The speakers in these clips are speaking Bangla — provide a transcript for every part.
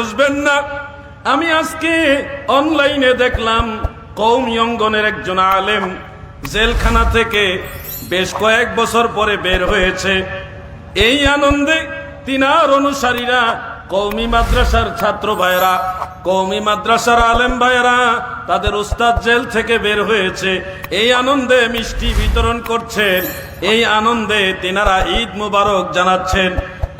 বুঝবেন না, আমি আজকে অনলাইনে দেখলাম কৌমি অঙ্গনের একজন আলেম জেলখানা থেকে বেশ কয়েক বছর পরে বের হয়েছে। এই আনন্দে তিনার অনুসারীরা কৌমি মাদ্রাসার ছাত্র ভাইরা কৌমি মাদ্রাসার আলেম ভাইরা তাদের উস্তাদ জেল থেকে বের হয়েছে। এই আনন্দে মিষ্টি বিতরণ করছেন। এই আনন্দে তিনারা ঈদ মুবারক জানাচ্ছেন,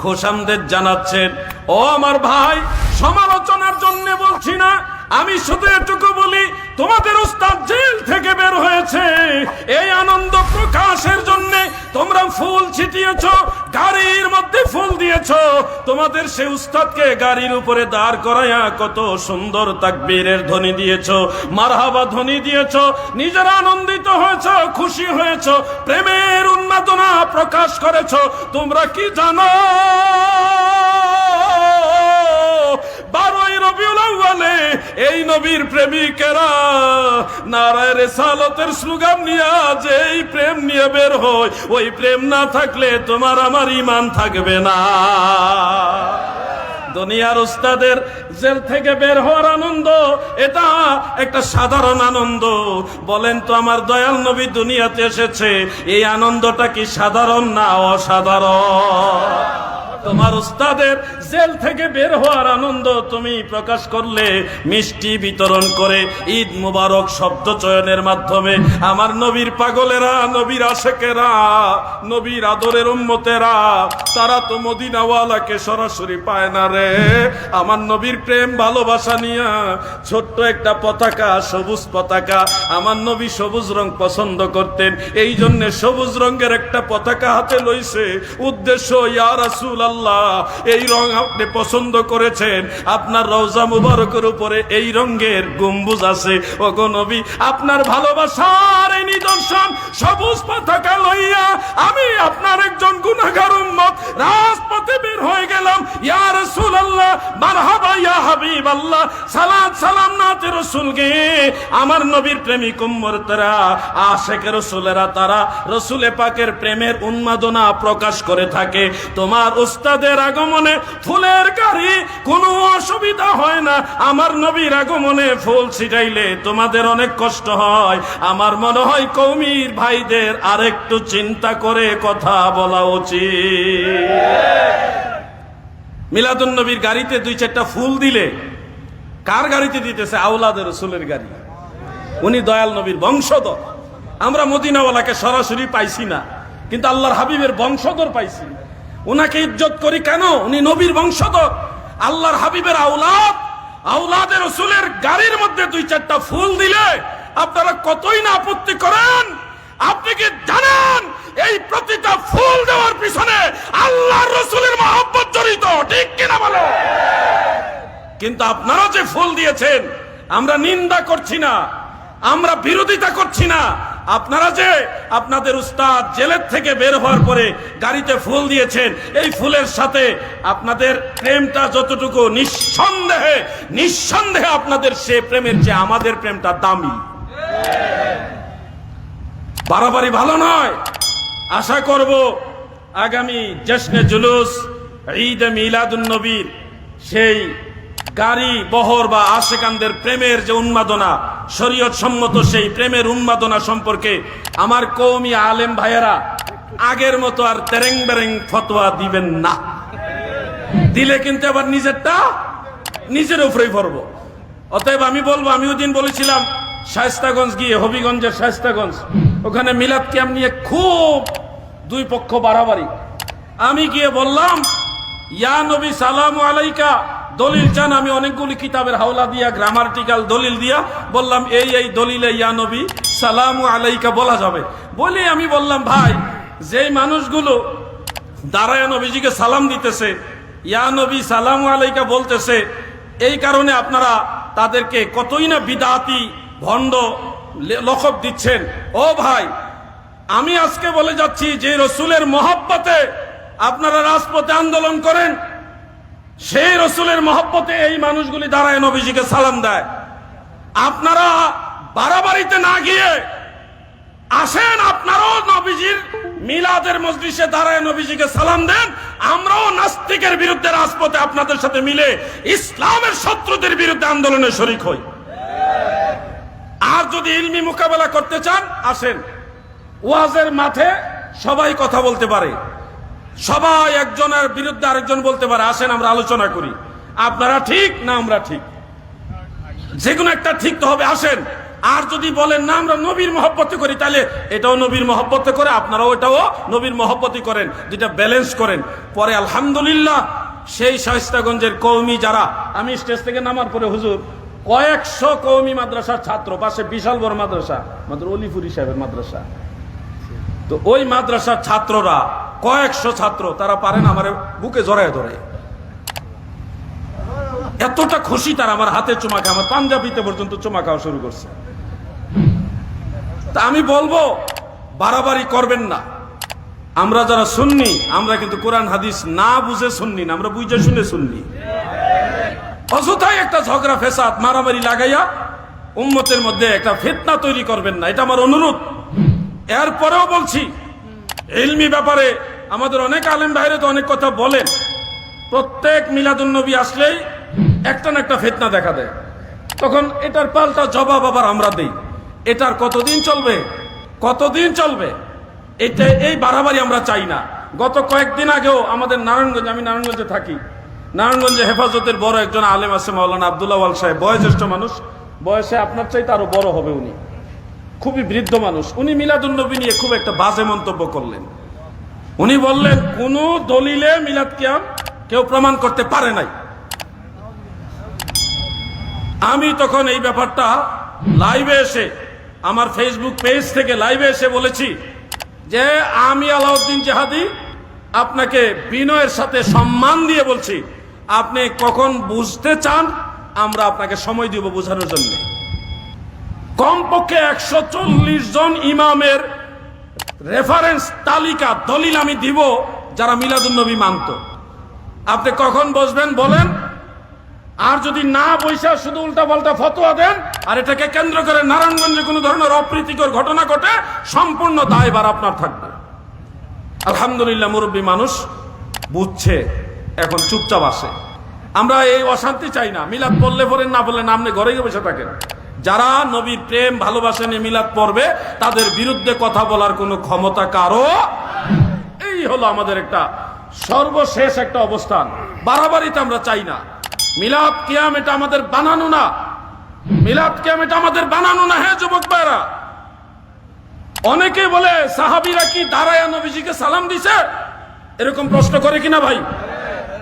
খোসামদের জানাচ্ছেন, ও আমার ভাই সমালোচনার জন্য বলছি না। আমি শুধু এটুকু বলি, তোমাদের উস্তাদ জেল থেকে বের হয়েছে। এই আনন্দ প্রকাশের জন্য তোমরা ফুল ছিটিয়েছ, গাড়ির মধ্যে ফুল দিয়েছ। তোমাদের সে উস্তাদকে গাড়ির উপরে দাঁড় করাইয়া কত সুন্দর তাকবীরের ধ্বনি দিয়েছ, মারহাবা ধ্বনি দিয়েছ, নিজেরা আনন্দিত হয়েছ, খুশি হয়েছ, প্রেমের উন্মাদনা প্রকাশ করেছ। তোমরা কি জানো? বারোই রবিউল আউয়ালে এই নবীর প্রেমিকেরা নারায় রেসালতের স্লোগান নিয়ে যেই প্রেম নিয়ে বের হয়, ওই প্রেম না থাকলে তোমার আমার ইমান থাকবে না। দুনিয়ার উস্তাদের জেল থেকে বের হওয়ার আনন্দ, এটা একটা সাধারণ আনন্দ। বলেন তো আমার দয়াল নবী দুনিয়াতে এসেছে, এই আনন্দটা কি সাধারণ না অসাধারণ? তোমার উস্তাদের জেল থেকে বের হওয়ার আনন্দ তুমি প্রকাশ করলে, মিষ্টি বিতরণ করে, ঈদ মুবারক শব্দ চয়নের মাধ্যমে। আমার নবীর পাগলেরা, নবীর আশেকেরা, নবীর আদরের উম্মতেরা, তারা তো মদিনাওয়ালাকে সরাসরি পায় না রে। আমার নবীর প্রেম, ভালোবাসা নিয়ে ছোট্ট একটা পতাকা, সবুজ পতাকা আমার নবী সবুজ রং পছন্দ করতেন। এই জন্য সবুজ রঙের একটা পতাকা হাতে লইছে। উদ্দেশ্য, ইয়া রাসূল আল্লাহ, এই রং আপনি পছন্দ করেছেন। আপনার রওজা মুবারকের উপরে এই রঙের গম্বুজ আছে। ওগো নবী, আপনার ভালোবাসার এই নিদর্শন সবুজ পতাকা লইয়া আমি আপনার একজন গুণাগার উন্মত রাজপথে বের হয়ে গেলাম ইয়া রাসূলুল্লাহ, মারহাবা, ইয়া সালাম নাতে আমার নবীর প্রেমিক তারা, রাসূলে পাকের প্রেমের উন্মাদনা প্রকাশ করে থাকে। তোমার উস্তাদের আগমনে ফুলের গাড়ি, কোনো অসুবিধা হয় না। আমার নবীর আগমনে ফুল ছিটাইলে তোমাদের অনেক কষ্ট হয়। আমার মনে হয় কৌমির ভাইদের আরেকটু চিন্তা করে কথা বলা উচিত। মিলাদুন নবীর গাড়িতে দুই চারটা ফুল দিলে, কার গাড়িতে দিতেছে? আউলাদের রসুলের গাড়ি। উনি দয়াল নবীর বংশধর। আমরা মদিনাওয়ালাকে সরাসরি পাইছি না, কিন্তু আল্লাহর হাবিবের বংশধর পাইছি। ওনাকে ইজ্জত করি কেন? উনি নবীর বংশধর। আল্লাহর হাবিবের আউলাদ আউলাদের রসুলের গাড়ির মধ্যে দুই চারটা ফুল দিলে আপনারা কতই না আপত্তি করেন? আপনি কি জানেন? এই প্রতিটা ফুল কিন্তু আপনারা যে ফুল দিয়েছেন, আমরা নিন্দা করছি না, আমরা বিরোধিতা করছি না। আপনারা যে আপনাদের উস্তাদ জেলের থেকে বের হওয়ার পরে গাড়িতে ফুল দিয়েছেন, এই ফুলের সাথে আপনাদের প্রেমটা যতটুকু নিঃসন্দেহে নিঃসন্দেহে আপনাদের সে প্রেমের যে আমাদের প্রেমটা দামি। বাড়াবাড়ি ভালো নয়। আশা করব আগামী জশ্নে জুলুস, ঈদ মিলাদুন নবীর সেই গাড়ি, বহর বা আশেকানদের প্রেমের যে উন্মাদনা, শরীয়ত সম্মত সেই প্রেমের উন্মাদনা সম্পর্কে আমার কৌমি আলেম ভাইয়েরা আগের মতো আর তেরেং বেরেং ফতোয়া দিবেন না। দিলে কিন্তু আবার নিজেরটা নিজের উপরেই পড়ব অতএব আমি বলব, আমি ওদিন বলেছিলাম, শায়স্তাগঞ্জ গিয়ে, হবিগঞ্জের শায়স্তাগঞ্জ, ওখানে মিলাদ ক্যাম্প নিয়ে খুব দুই পক্ষ বাড়াবাড়ি। আমি গিয়ে বললাম, ইয়া নবী, সালাম আলাইকা। দলিল চান আমি অনেকগুলি কিতাবের হাওলা দিয়া গ্রামার্টিক্যাল দলিল দিয়া বললাম, এই এই দলিলে ইয়ানবী সালাম আলাইকা বলা যাবে। বলে আমি বললাম, ভাই, যেই মানুষগুলো দাঁড়ায় নবীজিকে সালাম দিতেছে ইয়ানবী সালাম আলাইকা বলতেছে, এই কারণে আপনারা তাদেরকে কতই না বিদাতি, ভণ্ড লকব দিচ্ছেন। ও ভাই, আমি আজকে বলে যাচ্ছি, যে রসুলের মহাব্বতে আপনারা রাজপথে আন্দোলন করেন সেই রসুলের মহব্বতে এই মানুষগুলি দাঁড়ায় নবীজিকে সালাম দেয়। আপনারা বাড়াবাড়িতে না গিয়ে আসেন, আপনারাও নবীজির মিলাদের মজলিসে দাঁড়ায় নবীজিকে সালাম দেন। আমরাও নাস্তিকের বিরুদ্ধে রাজপথে আপনাদের সাথে মিলে ইসলামের শত্রুদের বিরুদ্ধে আন্দোলনে শরিক হই। আর যদি ইলমি মোকাবেলা করতে চান, আসেন। ওয়াজের মাঠে সবাই কথা বলতে পারে। সবাই একজনের বিরুদ্ধে আরেকজন বলতে পারে, আসেন আমরা আলোচনা করি। আপনারা ঠিক না আমরা ঠিক? যে কোনো একটা ঠিক তো হবে, আসেন। আর যদি বলেন, না, আমরা নবীর মহব্বতে করি, তাহলে এটাও নবীর মহব্বতে করে, আপনারাও এটাও নবীর মহব্বতই করেন, যেটা ব্যালেন্স করেন। পরে আলহামদুলিল্লাহ, সেই শাহিস্তাগঞ্জের কৌমি যারা, আমি স্টেজ থেকে নামার পরে হুজুর, কয়েকশো কৌমি মাদ্রাসার ছাত্র, পাশে বিশাল বড় মাদ্রাসা মাত্র অলিপুরি সাহেবের মাদ্রাসা। তো ওই মাদ্রাসার ছাত্ররা কয়েকশো ছাত্র, তারা পারেন আমার বুকে জড়ায় ধরে। এতটা খুশি তারা আমার হাতে চুমা খায়, আমার পাঞ্জাবিতে পর্যন্ত চুমা খাওয়া শুরু করছে। তা আমি বলব, বাড়াবাড়ি করবেন না। আমরা যারা শুননি আমরা কিন্তু কোরআন, হাদিস না বুঝে শুননি না, আমরা বুঝে শুনে শুননি অযথাই একটা ঝগড়া ফেসাদ মারামারি লাগাইয়া উম্মতের মধ্যে একটা ফিতনা তৈরি করবেন না, এটা আমার অনুরোধ। এরপরেও বলছি ইলমি ব্যাপারে আমাদের অনেক আলেম বাইরে তো অনেক কথা বলেন। প্রত্যেক মিলাদুন্নবী আসলেই একটা না একটা ফেতনা দেখা দেয়। তখন এটার পাল্টা জবাব আবার আমরা দেই। এটার কতদিন চলবে? কতদিন চলবে? এটা এই বাড়াবাড়ি আমরা চাই না। গত কয়েকদিন আগেও আমাদের নারায়ণগঞ্জ, আমি নারায়ণগঞ্জে থাকি। নারায়ণগঞ্জে হেফাজতের বড় একজন আলেম আছে মাওলানা আবদুল্লাহ সাহেব, বয়োজ্যেষ্ঠ মানুষ। বয়সে আপনার চাইতে আরও বড় হবে উনি। খুবই বৃদ্ধ মানুষ। উনি মিলাদুন্নবী নিয়ে খুব একটা বাজে মন্তব্য করলেন। উনি বললেন, কোন দলিলে মিলাদ কিয়াম কেউ প্রমাণ করতে পারে নাই। আমি তখন এই ব্যাপারটা লাইভে এসে, আমার ফেসবুক পেজ থেকে লাইভে এসে বলেছি যে, আমি আলাউদ্দিন জাহাদি আপনাকে বিনয়ের সাথে সম্মান দিয়ে বলছি, আপনি কখন বুঝতে চান, আমরা আপনাকে সময় দিব বোঝানোর জন্য। কমপক্ষে একশো চল্লিশ জন ইমামের রেফারেন্স তালিকা, দলিল আমি দিব, যারা মিলাদুন্নবী মানত। আপনি কখন বসবেন বলেন? আর যদি না বৈশা শুধু উল্টা পাল্টা ফতোয়া দেন, আর এটাকে কেন্দ্র করে নারায়ণগঞ্জে কোনো ধরনের অপ্রীতিকর ঘটনা ঘটে, সম্পূর্ণ দায়ভার আপনার থাকবে। আলহামদুলিল্লাহ, মুরব্বী মানুষ বুঝছে, এখন চুপচাপ আসে। আমরা এই অশান্তি চাই না। মিলাদ পড়লে পড়েন, না বললে না আপনি ঘরে গিয়ে বসে থাকেন। যারা নবীর প্রেম ভালোবাসেন নিয়ে মিলাদ পড়বে, তাদের বিরুদ্ধে কথা বলার কোনো ক্ষমতা কারও এই হলো আমাদের একটা সর্বশেষ একটা অবস্থান। বাড়াবাড়িতে আমরা চাই না। মিলাদ কিয়াম এটা আমাদের বানানো না। মিলাদ কিয়াম এটা আমাদের বানানো না হ্যাঁ যুবক ভাইরা অনেকে বলে, সাহাবিরা কি দাঁড়ায় নবীজিকে সালাম দিছে? এরকম প্রশ্ন করে কিনা ভাই?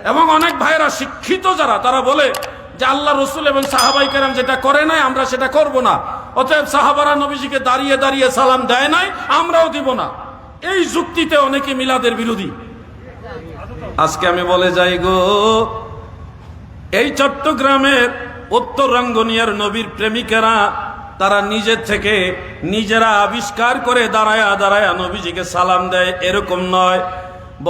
এবং অনেক ভাইরা শিক্ষিত যারা, তারা বলে যে আল্লাহ রসুল এবং সাহাবাই কেরাম যেটা করে নাই, আমরা সেটা করব না। অতএব সাহাবারা নবীজিকে দাঁড়িয়ে দাঁড়িয়ে সালাম দেয় নাই, আমরাও দিব না। এই যুক্তিতে অনেকে মিলাদের বিরোধী। আজকে আমি বলে যাই গো, এই চট্টগ্রামের উত্তর রঙ্গনিয়ার নবীর প্রেমিকেরা, তারা নিজের থেকে নিজেরা আবিষ্কার করে দাঁড়ায়া দাঁড়ায়া নবীজিকে সালাম দেয়, এরকম নয়।